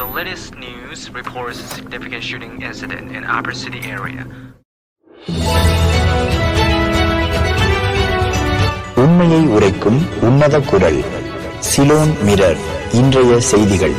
The latest news reports a significant shooting incident in Upper City area. உண்மையை உரைக்கும் உன்னத குரல் சிலோன் மிரர் இன்றைய செய்திகள்.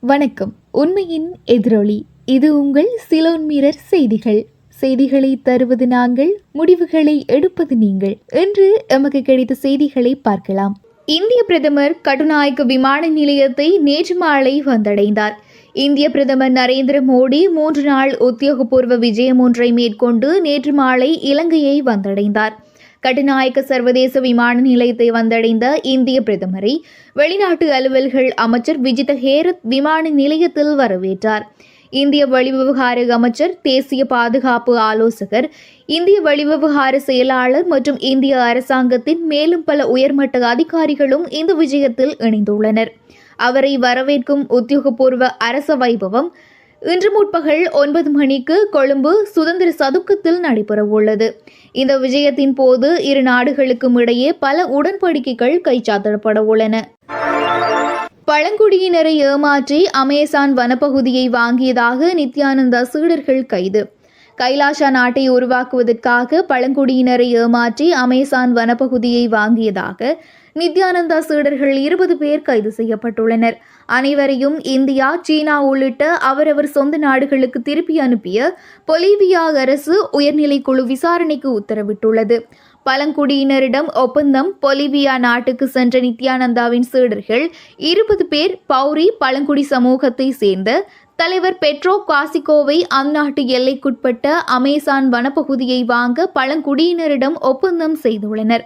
வணக்கம். உண்மையின் எதிரொலி இது உங்கள் சிலோன் மிரர் செய்திகள். செய்திகளை தருவது நாங்கள் முடிவுகளை எடுப்பது நீங்கள். என்று எமக்கு கிடைத்த செய்திகளை பார்க்கலாம். இந்திய பிரதமர் கட்டுநாயக்க விமான நிலையத்தை நேற்று மாலை வந்தடைந்தார். இந்திய பிரதமர் நரேந்திர மோடி மூன்று நாள் உத்தியோகபூர்வ விஜயம் ஒன்றை மேற்கொண்டு நேற்று மாலை இலங்கையை வந்தடைந்தார். கட்டுநாயக்க சர்வதேச விமான நிலையத்தை வந்தடைந்த இந்திய பிரதமரை வெளிநாட்டு அலுவல்கள் அமைச்சர் விஜித ஹேரத் விமான நிலையத்தில் வரவேற்றார். இந்திய வெளிவிவகார அமைச்சர் தேசிய பாதுகாப்பு ஆலோசகர் இந்திய வெளிவிவகார செயலாளர் மற்றும் இந்திய அரசாங்கத்தின் மேலும் பல உயர்மட்ட அதிகாரிகளும் இந்த விஜயத்தில் இணைந்துள்ளனர். அவரை வரவேற்கும் உத்தியோகபூர்வ அரச வைபவம் இன்று முற்பகல் ஒன்பது மணிக்கு கொழும்பு சுதந்திர சதுக்கத்தில் நடைபெறவுள்ளது. இந்த விஜயத்தின் போது இரு நாடுகளுக்கும் இடையே பல உடன்படிக்கைகள் கைச்சாத்திடப்பட உள்ளன பழங்குடியினரை ஏமாற்றி அமேசான் வனப்பகுதியை வாங்கியதாக நித்யானந்தா சீடர்கள் கைது. கைலாஷா நாட்டை உருவாக்குவதற்காக பழங்குடியினரை ஏமாற்றி அமேசான் வனப்பகுதியை வாங்கியதாக நித்யானந்தா சீடர்கள் இருபது பேர் கைது செய்யப்பட்டுள்ளனர். அனைவரையும் இந்தியா சீனா உள்ளிட்ட அவரவர் சொந்த நாடுகளுக்கு திருப்பி அனுப்பிய பொலிவியா அரசு உயர்நிலை குழு விசாரணைக்கு உத்தரவிட்டுள்ளது. பழங்குடியினரிடம் ஒப்பந்தம் பொலிவியா நாட்டுக்கு சென்ற நித்யானந்தாவின் சீடர்கள் இருபது பேர் பௌரி பழங்குடி சமூகத்தை சேர்ந்த தலைவர் பெட்ரோ காசிகோவை அந்நாட்டு எல்லைக்குட்பட்ட அமேசான் வனப்பகுதியை வாங்க பழங்குடியினரிடம் ஒப்பந்தம் செய்துள்ளனர்.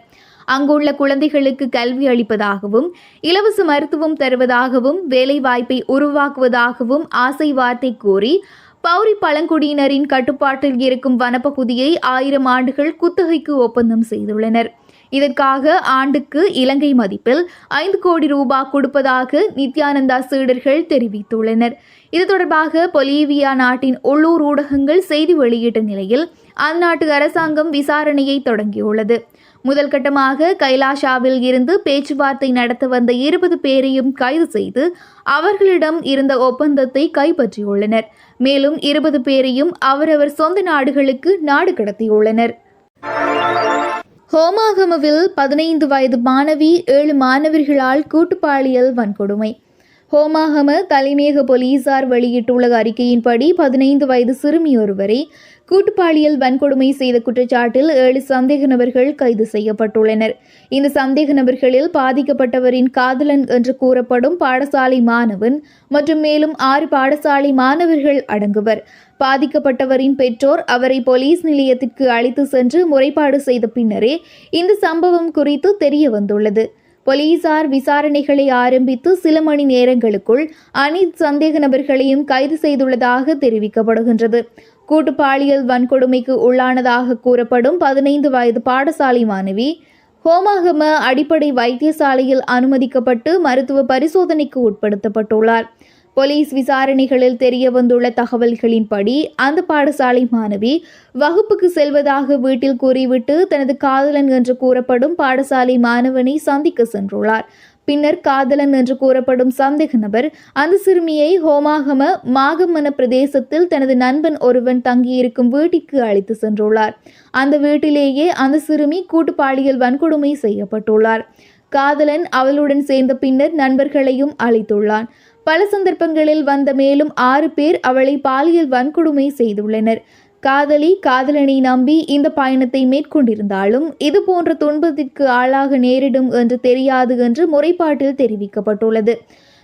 அங்குள்ள குழந்தைகளுக்கு கல்வி அளிப்பதாகவும் இலவச மருத்துவம் தருவதாகவும் வேலைவாய்ப்பை உருவாக்குவதாகவும் ஆசை வார்த்தை கூறி பௌரி பழங்குடியினரின் கட்டுப்பாட்டில் இருக்கும் வனப்பகுதியை ஆயிரம் ஆண்டுகள் குத்தகைக்கு ஒப்பந்தம் செய்துள்ளனர். இதற்காக ஆண்டுக்கு இலங்கை மதிப்பில் ஐந்து கோடி ரூபாய் கொடுப்பதாக நித்யானந்தா சீடர்கள் தெரிவித்துள்ளனர். இது தொடர்பாக பொலிவியா நாட்டின் உள்ளூர் ஊடகங்கள் செய்தி வெளியிட்ட நிலையில் அந்நாட்டு அரசாங்கம் விசாரணையை தொடங்கியுள்ளது. முதல் கட்டமாக கைலாஷாவில் இருந்து பேச்சுவார்த்தை நடத்த வந்த இருபது பேரையும் கைது செய்து அவர்களிடம் இருந்த ஒப்பந்தத்தை கைப்பற்றியுள்ளனர். மேலும் இருபது பேரையும் அவரவர் சொந்த நாடுகளுக்கு நாடு கடத்தியுள்ளனர். ஹோமாகமவில் பதினைந்து வயது மாணவி ஏழு மாணவர்களால் கூட்டுப்பாலியல் வன்கொடுமை. ஹோமாகம தலைமையக போலீசார் வெளியிட்டுள்ள அறிக்கையின்படி பதினைந்து வயது சிறுமி ஒருவரை கூட்டுப்பாலியல் வன்கொடுமை செய்த குற்றச்சாட்டில் ஏழு சந்தேக நபர்கள் கைது செய்யப்பட்டுள்ளனர். இந்த சந்தேக நபர்களில் பாதிக்கப்பட்டவரின் காதலன் என்று கூறப்படும் பாடசாலை மாணவன் மற்றும் மேலும் ஆறு பாடசாலை மாணவர்கள் அடங்குவர். பாதிக்கப்பட்டவரின் பெற்றோர் அவரை போலீஸ் நிலையத்திற்கு அழைத்து சென்று முறைப்பாடு செய்த பின்னரே இந்த சம்பவம் குறித்து தெரிய வந்துள்ளது. போலீசார் விசாரணைகளை ஆரம்பித்து சில மணி நேரங்களுக்குள் அனைத்து சந்தேக நபர்களையும் கைது செய்துள்ளதாக தெரிவிக்கப்படுகின்றது. கூட்டு பாலியல் வன்கொடுமைக்கு உள்ளானதாக கூறப்படும் பதினைந்து வயது பாடசாலை மாணவி ஹோமாகம அடிப்படை வைத்தியசாலையில் அனுமதிக்கப்பட்டு மருத்துவ பரிசோதனைக்கு உட்படுத்தப்பட்டுள்ளார். போலீஸ் விசாரணைகளில் தெரிய வந்துள்ள தகவல்களின்படி அந்த பாடசாலை மாணவி வகுப்புக்கு செல்வதாக வீட்டில் கூறிவிட்டு தனது காதலன் என்று கூறப்படும் பாடசாலை மாணவனை சந்திக்க சென்றுள்ளார். பின்னர் காதலன் என்று கூறப்படும் சந்தேக நபர் அந்த சிறுமியை ஹோமாகம மாகமன பிரதேசத்தில் தனது நண்பன் ஒருவன் தங்கியிருக்கும் வீட்டிற்கு அழைத்து சென்றுள்ளார். அந்த வீட்டிலேயே அந்த சிறுமி கூட்டு பாலியல் வன்கொடுமை செய்யப்பட்டுள்ளார். காதலன் அவளுடன் சேர்ந்த பின்னர் நண்பர்களையும் அழைத்துள்ளான். பல சந்தர்ப்பங்களில் வந்த மேலும் ஆறு பேர் அவளை பாலியல் வன்கொடுமை செய்துள்ளனர். காதலி காதலனை நம்பி இந்த பயணத்தை மேற்கொண்டிருந்தாலும் இது போன்ற துன்பத்திற்கு ஆளாக நேரிடும் என்று தெரியாது என்று முறைப்பாட்டில் தெரிவிக்கப்பட்டுள்ளது.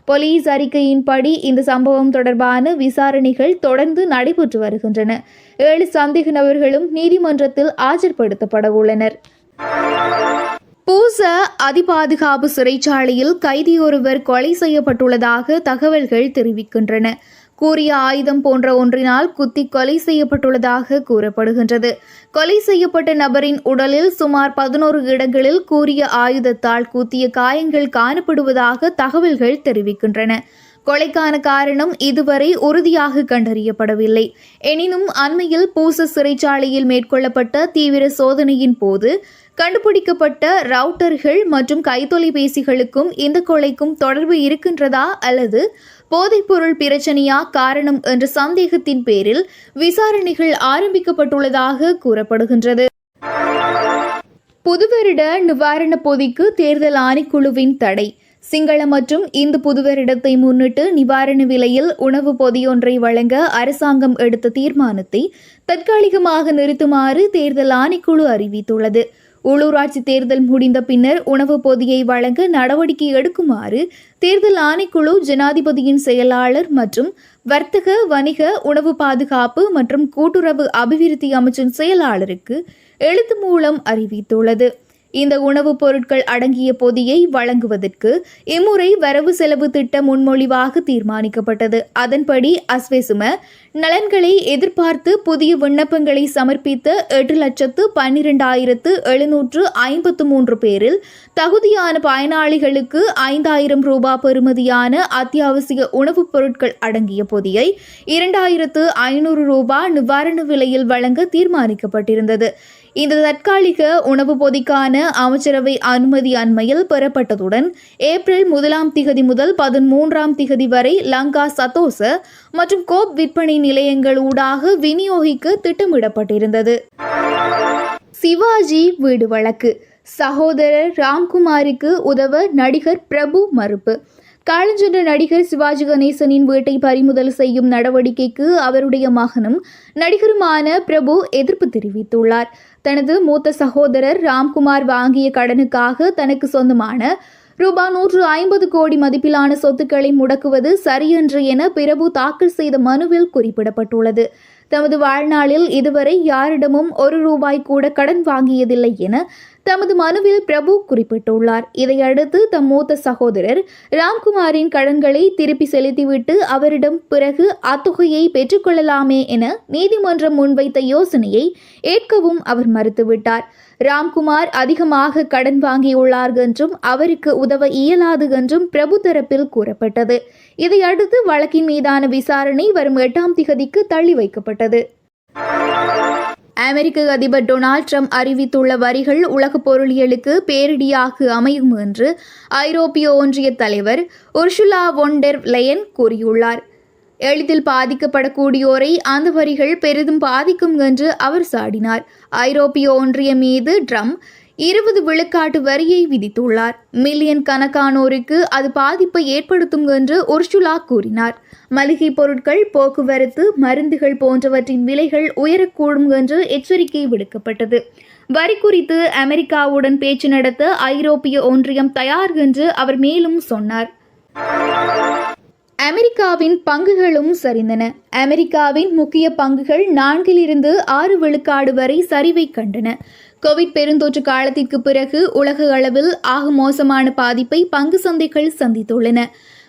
போலீஸ் அறிக்கையின்படி இந்த சம்பவம் தொடர்பான விசாரணைகள் தொடர்ந்து நடைபெற்று வருகின்றன. ஏழு சந்தேக நபர்களும் நீதிமன்றத்தில் ஆஜர்படுத்தப்பட உள்ளனர். பூச அதிபாதுகாப்பு சிறைச்சாலையில் கைதியொருவர் கொலை செய்யப்பட்டுள்ளதாக தகவல்கள் தெரிவிக்கின்றன. கூறிய ஆயுதம் போன்ற ஒன்றினால் குத்தி கொலை செய்யப்பட்டுள்ளதாக கூறப்படுகின்றது. கொலை செய்யப்பட்ட நபரின் உடலில் சுமார் பதினோரு இடங்களில் கூறிய ஆயுதத்தால் குத்திய காயங்கள் காணப்படுவதாக தகவல்கள் தெரிவிக்கின்றன. கொலைக்கான காரணம் இதுவரை உறுதியாக கண்டறியப்படவில்லை. எனினும் அண்மையில் பூச சிறைச்சாலையில் மேற்கொள்ளப்பட்ட தீவிர சோதனையின் போது கண்டுபிடிக்கப்பட்ட ரவுட்டர்கள் மற்றும் கைத்தொலைபேசிகளுக்கும் இந்த கொலைக்கும் தொடர்பு இருக்கின்றதா அல்லது போதைப்பொருள் பிரச்சனையா காரணம் என்ற சந்தேகத்தின் பேரில் விசாரணைகள் ஆரம்பிக்கப்பட்டுள்ளதாக கூறப்படுகின்றது. புதுவருட நிவாரண பொதிக்கு தேர்தல் ஆணைக்குழுவின் தடை. சிங்கள மற்றும் இந்து புதுவரிடத்தை முன்னிட்டு நிவாரண விலையில் உணவு பொதியொன்றை வழங்க அரசாங்கம் எடுத்த தீர்மானத்தை தற்காலிகமாக நிறுத்துமாறு தேர்தல் ஆணைக்குழு அறிவித்துள்ளது. உள்ளூராட்சி தேர்தல் முடிந்த பின்னர் உணவு பொதியை வழங்க நடவடிக்கை எடுக்குமாறு தேர்தல் ஆணைக்குழு ஜனாதிபதியின் செயலாளர் மற்றும் வர்த்தக வணிக உணவு பாதுகாப்பு மற்றும் கூட்டுறவு அபிவிருத்தி அமைச்சின் செயலாளருக்கு எழுத்து மூலம் அறிவித்துள்ளது. இந்த உணவுப் பொருட்கள் அடங்கிய பொதியை வழங்குவதற்கு இம்முறை வரவு செலவு திட்ட முன்மொழிவாக தீர்மானிக்கப்பட்டது. அதன்படி அஸ்வெசும நலன்களை எதிர்பார்த்து புதிய விண்ணப்பங்களை சமர்ப்பித்த எட்டு லட்சத்து பன்னிரெண்டாயிரத்து எழுநூற்று ஐம்பத்து மூன்று பேரில் தகுதியான பயனாளிகளுக்கு ஐந்தாயிரம் ரூபாய் பெறுமதியான அத்தியாவசிய உணவுப் பொருட்கள் அடங்கிய பொதியை இரண்டாயிரத்து ஐநூறு ரூபாய் நிவாரண விலையில் வழங்க தீர்மானிக்கப்பட்டிருந்தது. இந்த தற்காலிக உணவு பொதிக்கான அமைச்சரவை அனுமதி அண்மையில் பெறப்பட்டதுடன் ஏப்ரல் முதலாம் திகதி முதல் பதிமூன்றாம் திகதி வரை லங்கா சத்தோச மற்றும் கோப் விற்பனை நிலையங்கள் ஊடாக விநியோகிக்க திட்டமிடப்பட்டிருந்தது. சிவாஜி வீடு வழக்கு. சகோதரர் ராம்குமாருக்கு உதவ நடிகர் பிரபு மறுப்பு. காலஞ்சென்ற நடிகர் சிவாஜி கணேசனின் வீட்டை பறிமுதல் செய்யும் நடவடிக்கைக்கு அவருடைய மகனும் நடிகருமான பிரபு எதிர்ப்பு தெரிவித்துள்ளார். தனது மூத்த சகோதரர் ராம்குமார் வாங்கிய கடனுக்காக தனக்கு சொந்தமான ரூபாய் நூற்று ஐம்பது கோடி மதிப்பிலான சொத்துக்களை முடக்குவது சரியன்று என பிரபு தாக்கல் செய்த மனுவில் குறிப்பிடப்பட்டுள்ளது. தமது வாழ்நாளில் இதுவரை யாரிடமும் ஒரு ரூபாய் கூட கடன் வாங்கியதில்லை என தமது மனுவில் பிரபு குறிப்பிட்டுள்ளார். இதையடுத்து தம் மூத்த சகோதரர் ராம்குமாரின் கடன்களை திருப்பி செலுத்திவிட்டு அவரிடம் பிறகு அத்தொகையை பெற்றுக்கொள்ளலாமே என நீதிமன்றம் முன்வைத்த யோசனையை ஏற்கவும் அவர் மறுத்துவிட்டார். ராம்குமார் அதிகமாக கடன் வாங்கியுள்ளார் என்றும் அவருக்கு உதவ இயலாது என்றும் பிரபு தரப்பில் கூறப்பட்டது. இதையடுத்து வழக்கின் மீதான விசாரணை வரும் எட்டாம் திகதிக்கு தள்ளி வைக்கப்பட்டது. அமெரிக்க அதிபர் டொனால்ட் ட்ரம்ப் அறிவித்துள்ள வரிகள் உலக பொருளியலுக்கு பேரிடியாக அமையும் என்று ஐரோப்பிய ஒன்றிய தலைவர் உர்ஷுலா ஒண்டெர் லயன் கூறியுள்ளார். எளிதில் பாதிக்கப்படக்கூடியோரை அந்த வரிகள் பெரிதும் பாதிக்கும் என்று அவர் சாடினார். ஐரோப்பிய ஒன்றியம் மீது ட்ரம்ப் இருபது விழுக்காட்டு வரியை விதித்துள்ளார். மில்லியன் கணக்கானோருக்கு அது பாதிப்பை ஏற்படுத்தும் என்று உர்சுலா கூறினார். மளிகை பொருட்கள் போக்குவரத்து மருந்துகள் போன்றவற்றின் விலைகள் உயரக்கூடும் என்று எச்சரிக்கை விடுக்கப்பட்டது. வரி குறித்து அமெரிக்காவுடன் பேச்சு நடத்த ஐரோப்பிய ஒன்றியம் தயார் என்று அவர் மேலும் சொன்னார். அமெரிக்காவின் பங்குகளும் சரிந்தன. அமெரிக்காவின் முக்கிய பங்குகள் நான்கிலிருந்து ஆறு விழுக்காடு வரை சரிவை கண்டன. கோவிட் பெருந்தொற்று காலத்திற்கு பிறகு உலக அளவில் ஆக மோசமான பாதிப்பை பங்கு சந்தைகள் சந்தித்துள்ளன.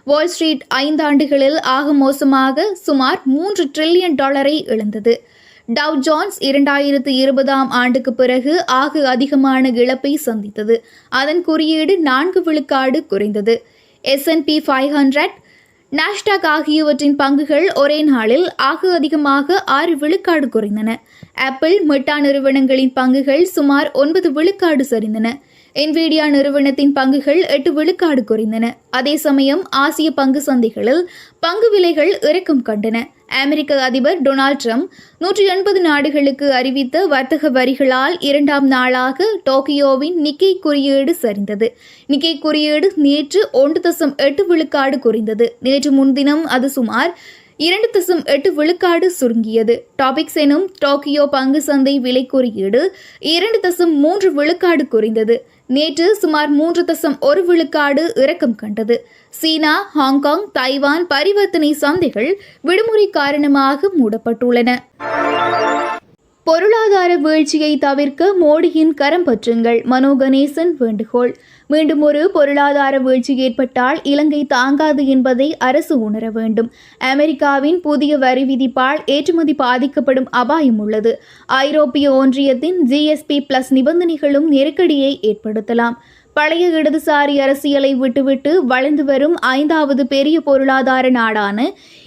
வால் ஸ்ட்ரீட் ஐந்தாண்டுகளில் ஆக மோசமாக சுமார் மூன்று டிரில்லியன் டாலரை இழந்தது. டவ் ஜான்ஸ் இரண்டாயிரத்து இருபதாம் ஆண்டுக்கு பிறகு ஆக அதிகமான இழப்பை சந்தித்தது. அதன் குறியீடு நான்கு விழுக்காடு குறைந்தது. எஸ்என்பி ஃபைவ் ஹண்ட்ரட் நாஷ்டாக் ஆகியவற்றின் பங்குகள் ஒரே நாளில் ஆக அதிகமாக ஆறு விழுக்காடு குறைந்தன. ஆப்பிள் மெட்டா நிறுவனங்களின் பங்குகள் சுமார் ஒன்பது விழுக்காடு சரிந்தன. என்விடியா நிறுவனத்தின் பங்குகள் எட்டு விழுக்காடு குறைந்தன. அதே சமயம் ஆசிய பங்கு சந்தைகளில் பங்கு விலைகள் இறக்கம் கண்டன. அமெரிக்க அதிபர் டொனால்ட் ட்ரம்ப் நூற்றி எண்பது நாடுகளுக்கு அறிவித்த வர்த்தக வரிகளால் இரண்டாம் நாளாக டோக்கியோவின் நிக்கை குறியீடு சரிந்தது. நிக்கை குறியீடு நேற்று ஒன்று தசம் எட்டு விழுக்காடு குறைந்தது. நேற்று முன்தினம் அது சுமார் இரண்டு தசம் எட்டு விழுக்காடு சுருங்கியது. டாபிக்ஸ் எனும் டோக்கியோ பங்கு சந்தை விலை குறியீடு இரண்டு தசம் மூன்று விழுக்காடு குறைந்தது. நேற்று சுமார் மூன்று தசம் ஒரு விழுக்காடு இறக்கம் கண்டது. சீனா ஹாங்காங் தைவான் பரிவர்த்தனை சந்தைகள் விடுமுறை காரணமாக மூடப்பட்டுள்ளன. பொருளாதார வீழ்ச்சியை தவிர்க்க மோடியின் கரம் பற்றுங்கள். மனோ கணேசன் வேண்டுகோள். மீண்டும் ஒரு பொருளாதார வீழ்ச்சி ஏற்பட்டால் இலங்கை தாங்காது என்பதை அரசு உணர வேண்டும். அமெரிக்காவின் புதிய வரி விதிப்பால் ஏற்றுமதி பாதிக்கப்படும் அபாயம் உள்ளது. ஐரோப்பிய ஒன்றியத்தின் ஜிஎஸ்பி பிளஸ் நிபந்தனைகளும் நெருக்கடியை ஏற்படுத்தலாம். பழைய இடதுசாரி அரசியலை விட்டுவிட்டு வளர்ந்து வரும் ஐந்தாவது பெரிய பொருளாதார நாடான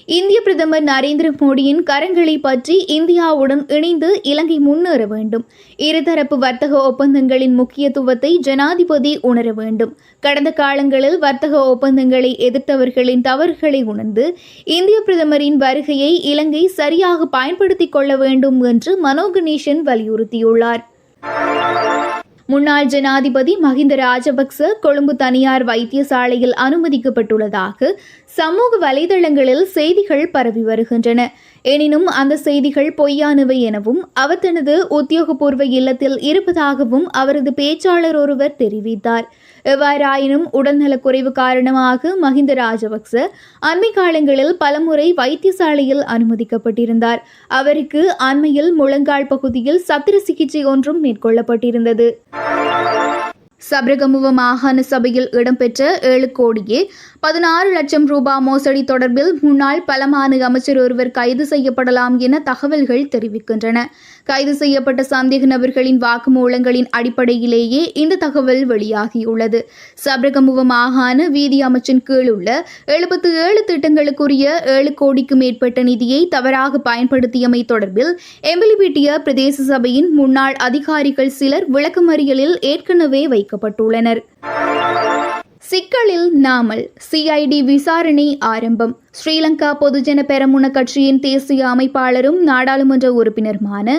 இந்திய பிரதமர் நரேந்திர மோடியின் கரங்களை பற்றி இந்தியாவுடன் இணைந்து இலங்கை முன்னேற வேண்டும். இருதரப்பு வர்த்தக ஒப்பந்தங்களின் முக்கியத்துவத்தை ஜனாதிபதி உணர வேண்டும். கடந்த காலங்களில் வர்த்தக ஒப்பந்தங்களை எதிர்த்தவர்களின் தவறுகளை உணர்ந்து இந்திய பிரதமரின் வருகையை இலங்கை சரியாக பயன்படுத்திக் கொள்ள வேண்டும் என்று மனோ கணேசன் வலியுறுத்தியுள்ளார். முன்னாள் ஜனாதிபதி மஹிந்த ராஜபக்ச கொழும்பு தனியார் வைத்தியசாலையில் அனுமதிக்கப்பட்டுள்ளதாக சமூக வலைதளங்களில் செய்திகள் பரவி வருகின்றன. எனினும் அந்த செய்திகள் பொய்யானவை எனவும் அவர் தனது உத்தியோகபூர்வ இல்லத்தில் இருப்பதாகவும் அவரது பேச்சாளர் ஒருவர் தெரிவித்தார். எவ்வாறாயினும் உடல்நலக் குறைவு காரணமாக மஹிந்த ராஜபக்ச அண்மை காலங்களில் பலமுறை வைத்தியசாலையில் அனுமதிக்கப்பட்டிருந்தார். அவருக்கு அண்மையில் முழங்கால் பகுதியில் சத்திர சிகிச்சை ஒன்றும் மேற்கொள்ளப்பட்டிருந்தது. சபரகமுவ மாகாண சபையில் இடம்பெற்ற ஏழு கோடியே பதினாறு லட்சம் ரூபாய் மோசடி தொடர்பில் முன்னாள் பலமான அமைச்சர் ஒருவர் கைது செய்யப்படலாம் என தகவல்கள் தெரிவிக்கின்றன. கைது செய்யப்பட்ட சந்தேக நபர்களின் வாக்குமூலங்களின் அடிப்படையிலேயே இந்த தகவல் வெளியாகியுள்ளது. சபரகமுவ மாகாண வீதி அமைச்சின் கீழ் உள்ள எழுபத்து ஏழு திட்டங்களுக்குரிய ஏழு கோடிக்கு மேற்பட்ட நிதியை தவறாக பயன்படுத்தியமை தொடர்பில் எம்பிலிபிட்டிய பிரதேச சபையின் முன்னாள் அதிகாரிகள் சிலர் விளக்கமறியலில் ஏற்கனவே வைக்கப்பட்டுள்ளனர். சிக்கலில் நாமல் சிஐடி விசாரணை ஆரம்பம். ஸ்ரீலங்கா பொதுஜன பெரமுன கட்சியின் தேசிய அமைப்பாளரும் நாடாளுமன்ற உறுப்பினருமான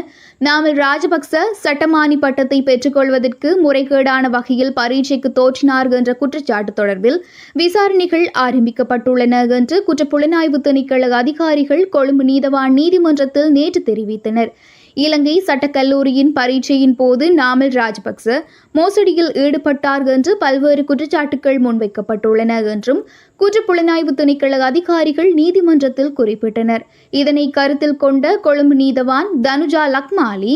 நாமல் ராஜபக்ச சட்டமானி பட்டத்தை பெற்றுக்கொள்வதற்கு முறைகேடான வகையில் பரீட்சைக்கு தோற்றினார் என்ற குற்றச்சாட்டு தொடர்பில் விசாரணைகள் ஆரம்பிக்கப்பட்டுள்ளன என்று குற்றப்புலனாய்வு திணைக்கள அதிகாரிகள் கொழும்பு நீதவான் நீதிமன்றத்தில் நேற்று தெரிவித்தனர். இலங்கை சட்டக்கல்லூரியின் பரீட்சையின் போது நாமல் ராஜபக்ச மோசடியில் ஈடுபட்டார் என்று பல்வேறு குற்றச்சாட்டுகள் முன்வைக்கப்பட்டுள்ளன என்றும் குற்றப்புலனாய்வு திணைக்கள அதிகாரிகள் நீதிமன்றத்தில் குறிப்பிட்டனர். இதனை கருத்தில் கொண்ட கொழும்பு நீதவான் தனுஜா லக்மாலி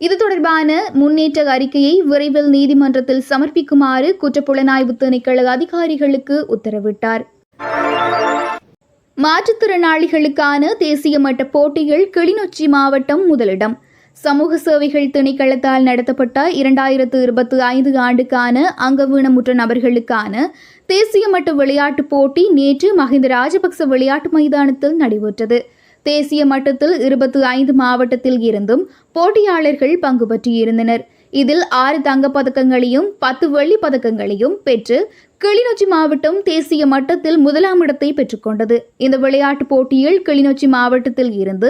இது தொடர்பான முன்னேற்ற அறிக்கையை விரைவில் நீதிமன்றத்தில் சமர்ப்பிக்குமாறு குற்றப்புலனாய்வு திணைக்கள அதிகாரிகளுக்கு உத்தரவிட்டார். மாற்றுத்திறனாளிகளுக்கான தேசிய மட்ட போட்டியில் கிளிநொச்சி மாவட்டம் முதலிடம். சமூக சேவைகள் திணைக்களத்தால் நடத்தப்பட்ட இரண்டாயிரத்து இருபத்தி ஐந்து ஆண்டுக்கான அங்கவீனமுற்ற நபர்களுக்கான தேசிய மட்ட விளையாட்டுப் போட்டி நேற்று மஹிந்த ராஜபக்ச விளையாட்டு மைதானத்தில் நடைபெற்றது. தேசிய மட்டத்தில் இருபத்தி ஐந்து மாவட்டத்தில் இருந்தும் போட்டியாளர்கள் பங்கு பற்றியிருந்தனர் இதில் ஆறு தங்கப்பதக்கங்களையும் பத்து வெள்ளி பதக்கங்களையும் பெற்று கிளிநொச்சி மாவட்டம் தேசிய மட்டத்தில் முதலாம் இடத்தை பெற்றுக்கொண்டது. இந்த விளையாட்டுப் போட்டியில் கிளிநொச்சி மாவட்டத்தில் இருந்து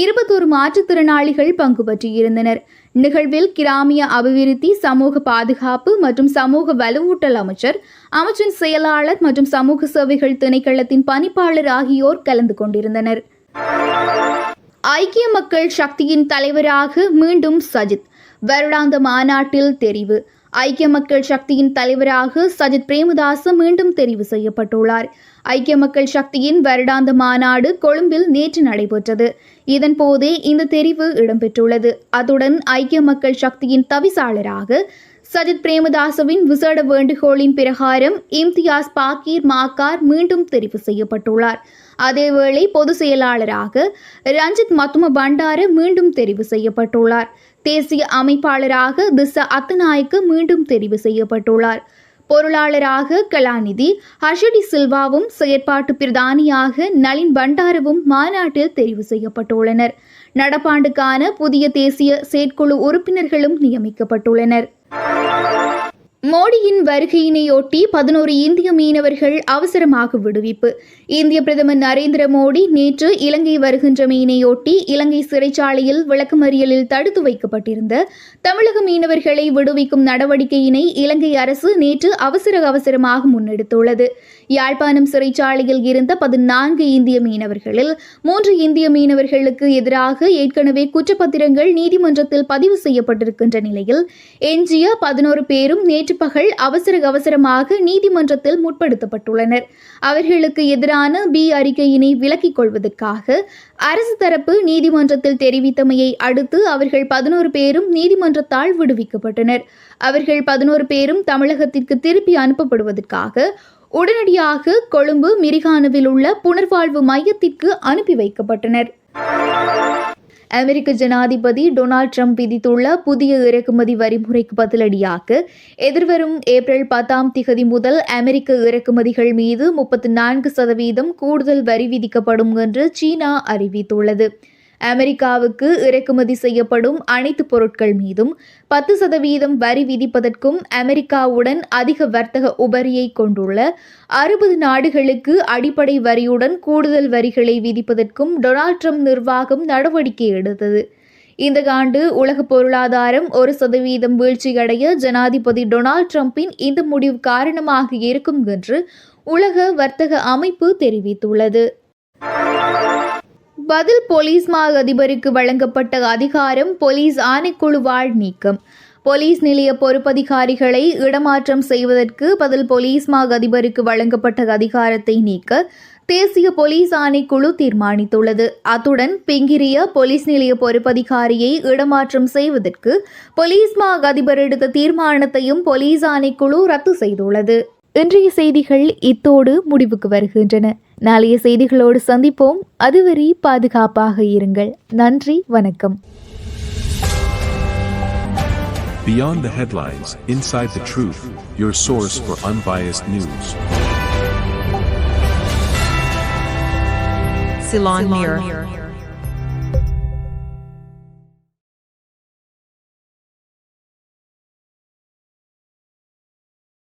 இருபத்தோரு மாற்றுத்திறனாளிகள் பங்கு பற்றியிருந்தனர் நிகழ்வில் கிராமிய அபிவிருத்தி சமூக பாதுகாப்பு மற்றும் சமூக வலுவூட்டல் அமைச்சர் அமைச்சின் செயலாளர் மற்றும் சமூக சேவைகள் திணைக்களத்தின் பணிப்பாளர் ஆகியோர் கலந்து கொண்டிருந்தனர். ஐக்கிய மக்கள் சக்தியின் தலைவராக மீண்டும் சஜித் வருடாந்த மாநாட்டில் தெரிவு. ஐக்கிய மக்கள் சக்தியின் தலைவராக சஜித் பிரேமதாச மீண்டும் தெரிவு செய்யப்பட்டுள்ளார். ஐக்கிய மக்கள் சக்தியின் வருடாந்த மாநாடு கொழும்பில் நேற்று நடைபெற்றது. இதன் போதே இந்த தெரிவு இடம்பெற்றுள்ளது. அத்துடன் ஐக்கிய மக்கள் சக்தியின் தவிசாளராக சஜித் பிரேமதாசவின் விசேட வேண்டுகோளின் பிரகாரம் இம்தியாஸ் பாக்கீர் மாக்கார் மீண்டும் தெரிவு செய்யப்பட்டுள்ளார். அதேவேளை பொதுச் செயலாளராக ரஞ்சித் மத்தும பண்டார மீண்டும் தெரிவு செய்யப்பட்டுள்ளார். தேசிய அமைப்பாளராக திச அத்தநாயக்கு மீண்டும் தெரிவு செய்யப்பட்டுள்ளார். பொருளாளராக கலாநிதி ஹர்ஷடி சில்வாவும் செயற்பாட்டு பிரதானியாக நளின் பண்டாரவும் மாநாட்டில் தெரிவு செய்யப்பட்டுள்ளனர். நடப்பாண்டுக்கான புதிய தேசிய செயற்குழு உறுப்பினர்களும் நியமிக்கப்பட்டுள்ளனர். மோடியின் வருகையினையொட்டி பதினோரு இந்திய மீனவர்கள் அவசரமாக விடுவிப்பு. இந்திய பிரதமர் நரேந்திர மோடி நேற்று இலங்கை வருகின்றமையினையொட்டி இலங்கை சிறைச்சாலையில் விளக்கமறியலில் தடுத்து வைக்கப்பட்டிருந்த தமிழக மீனவர்களை விடுவிக்கும் நடவடிக்கையினை இலங்கை அரசு நேற்று அவசர அவசரமாக முன்னெடுத்துள்ளது. யாழ்ப்பாணம் சிறைச்சாலையில் இருந்த பதினான்கு இந்திய மீனவர்களில் மூன்று இந்திய மீனவர்களுக்கு எதிராக ஏற்கனவே குற்றப்பத்திரங்கள் நீதிமன்றத்தில் பதிவு செய்யப்பட்டிருக்கின்ற நிலையில் எஞ்சிய பதினோரு பேரும் நேற்று பகல் அவசர அவசரமாக நீதிமன்றத்தில் முற்படுத்தப்பட்டுள்ளனர். அவர்களுக்கு எதிரான பி அறிக்கையினை விலக்கிக் கொள்வதற்காக அரசு தரப்பு நீதிமன்றத்தில் தெரிவித்தமையை அடுத்து அவர்கள் பதினோரு பேரும் நீதிமன்றத்தால் விடுவிக்கப்பட்டனர். அவர்கள் பதினோரு பேரும் தமிழகத்திற்கு திருப்பி அனுப்பப்படுவதற்காக உடனடியாக கொழும்பு மிரிகானுவில் உள்ள புனர்வாழ்வு மையத்திற்கு அனுப்பி வைக்கப்பட்டனர். அமெரிக்க ஜனாதிபதி டொனால்ட் ட்ரம்ப் விதித்துள்ள புதிய இறக்குமதி வரிமுறைக்கு பதிலடியாக எதிர்வரும் ஏப்ரல் பத்தாம் திகதி முதல் அமெரிக்க இறக்குமதிகள் மீது முப்பத்தி நான்கு சதவீதம் கூடுதல் வரி விதிக்கப்படும் என்று சீனா அறிவித்துள்ளது. அமெரிக்காவுக்கு இறக்குமதி செய்யப்படும் அனைத்து பொருட்கள் மீதும் பத்து சதவீதம் வரி விதிப்பதற்கும் அமெரிக்காவுடன் அதிக வர்த்தக உபரியை கொண்டுள்ள அறுபது நாடுகளுக்கு அடிப்படை வரியுடன் கூடுதல் வரிகளை விதிப்பதற்கும் டொனால்ட் ட்ரம்ப் நிர்வாகம் நடவடிக்கை எடுத்தது. இந்த ஆண்டு உலக பொருளாதாரம் ஒரு சதவீதம் வீழ்ச்சியடைய ஜனாதிபதி டொனால்ட் ட்ரம்பின் இந்த முடிவு காரணமாக இருக்கும் என்று உலக வர்த்தக அமைப்பு தெரிவித்துள்ளது. பதில் போலீஸ் மா அதிபருக்கு வழங்கப்பட்ட அதிகாரம் போலீஸ் ஆணைக்குழுவால் நீக்கம். போலீஸ் நிலைய பொறுப்பதிகாரிகளை இடமாற்றம் செய்வதற்கு பதில் போலீஸ் மா அதிபருக்கு வழங்கப்பட்ட அதிகாரத்தை நீக்க தேசிய போலீஸ் ஆணைக்குழு தீர்மானித்துள்ளது. அத்துடன் பிங்கிரிய போலீஸ் நிலைய பொறுப்பதிகாரியை இடமாற்றம் செய்வதற்கு போலீஸ் மா அதிபர் எடுத்த தீர்மானத்தையும் போலீஸ் ஆணைக்குழு ரத்து செய்துள்ளது. இன்றைய செய்திகள் இத்தோடு முடிவுக்கு வருகின்றன. நாளைய செய்திகளோடு சந்திப்போம் அதுவரை பாதுகாப்பாக இருங்கள் நன்றி வணக்கம் Beyond the headlines, inside the truth, your source for unbiased news. Ceylon Mirror.